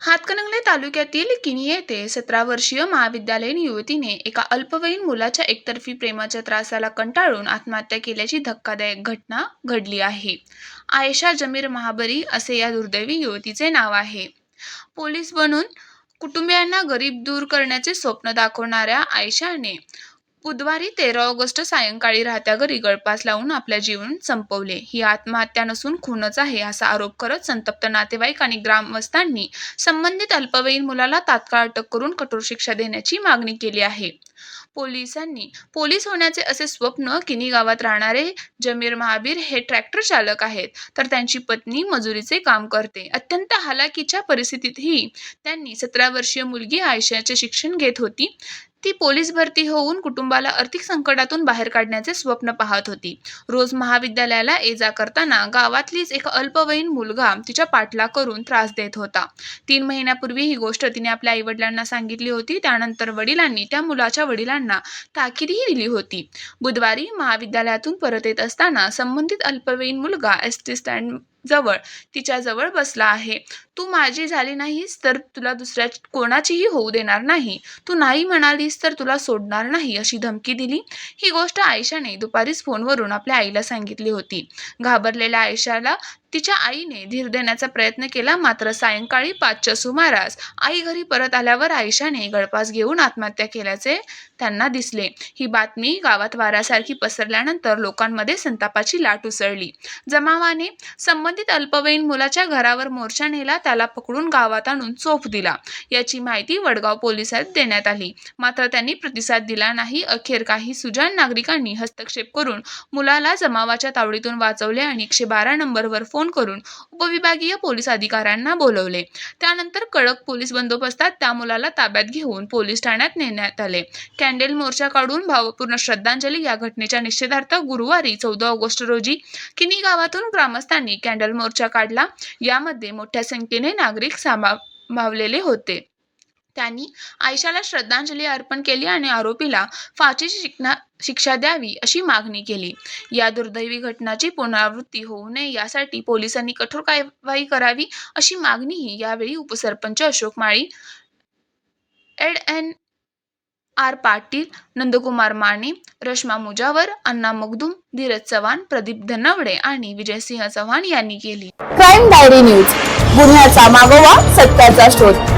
हातकणंगले तालुक्यातील किनी येथे सतरा वर्षीय महाविद्यालयीन युवतीने एका अल्पवयीन मुलाच्या एकतर्फी प्रेमाच्या त्रासाला कंटाळून आत्महत्या केल्याची धक्कादायक घटना घडली आहे. आयशा जमीर महाबरी असे या दुर्दैवी युवतीचे नाव आहे. पोलीस बनून कुटुंबियांना गरीब दूर करण्याचे स्वप्न दाखवणाऱ्या आयशाने बुधवारी तेरा ऑगस्ट सायंकाळी राहत्या घरी गळपास लावून आपल्या जीवन संपवले. ही आत्महत्या नसून खूनच आहे असा आरोप करत संतप्त नातेवाईक आणि ग्रामस्थांनी संबंधित अल्पवयीन मुलाला तात्काळ अटक करून कठोर शिक्षा देण्याची मागणी केली आहे. पोलिसांनी पोलीस होण्याचे असे स्वप्न किनी गावात राहणारे जमीर महाबीर हे ट्रॅक्टर चालक आहेत. तर त्यांची पत्नी मजुरीचे काम करते. अत्यंत हालाकीच्या परिस्थितीतही त्यांनी सतरा वर्षीय मुलगी आयशाचे शिक्षण घेत होती. ती पोलीस भरती होऊन कुटुंबाला आर्थिक संकटातून बाहेर काढण्याचे स्वप्न पाहत होती. रोज महाविद्यालयाला ये जा करताना गावातलीच एक अल्पवयीन मुलगा तिच्या पाठला करून त्रास देत होता. तीन महिन्यापूर्वी ही गोष्ट तिने आपल्या आईवडिलांना सांगितली होती. त्यानंतर वडिलांनी त्या मुलाच्या वडिलांना ताकीदही दिली होती. बुधवारी महाविद्यालयातून परत येत असताना संबंधित अल्पवयीन मुलगा एस टी स्टँड जवळ तिच्याजवळ बसला आहे. तू माझी झाली नाहीस तर तुला दुसऱ्या कोणाचीही होऊ देणार नाही. तू नाही म्हणालीस तर तुला सोडणार नाही अशी धमकी दिली. ही गोष्ट आयशाने दुपारीच फोनवरून आपल्या आईला सांगितली होती. घाबरलेल्या आयशाला तिच्या आईने धीर देण्याचा प्रयत्न केला मात्र सायंकाळी पाचच्या सुमारास आई घरी परत आल्यावर आयशाने गळपास घेऊन आत्महत्या केल्याचे त्यांना दिसले. ही बातमी गावात वाऱ्यासारखी पसरल्यानंतर लोकांमध्ये संतापाची लाट उसळली. जमावाने संबंधित अल्पवयीन मुलाच्या घरावर मोर्चा नेला त्याला पकडून गावात आणून चोप दिला. याची माहिती वडगाव पोलिसात देण्यात आली. मात्र त्यांनी प्रतिसाद दिला नाही. अखेर काही सुजाण नागरिकांनी हस्तक्षेप करून मुलाला जमावाच्या तावडीतून वाचवले आणि एकशे बारा नंबरवर फोन करून उपविभागीय पोलीस अधिकाऱ्यांना बोलवले. त्यानंतर कडक पोलीस बंदोबस्तात त्या मुलाला ताब्यात घेऊन पोलीस ठाण्यात नेण्यात आले. कॅन्डेल मोर्चा काढून भावपूर्ण श्रद्धांजली या घटनेच्या निषेधार्थ गुरुवारी चौदा ऑगस्ट रोजी किनी गावातून ग्रामस्थांनी कॅन्डल मोर्चा काढला. यामध्ये मोठ्या संख्येने नागरिक सामावलेले होते. त्यांनी आयशाला श्रद्धांजली अर्पण केली आणि आरोपीला फाशीची शिकना शिक्षा द्यावी अशी मागणी केली. या दुर्दैवी घटनाची पुनरावृत्ती होऊ नये यासाठी पोलिसांनी कठोर कारवाई करावी अशी मागणीही यावेळी उपसरपंच अशोक माळी एड एन आर पाटील नंदकुमार माने रश्मा मुजावर अण्णा मगदुम धीरज चव्हाण प्रदीप धनवडे आणि विजयसिंह चव्हाण यांनी केली. Crime diary news. गुन्ह्याचा मागोवा सत्याचा शोध.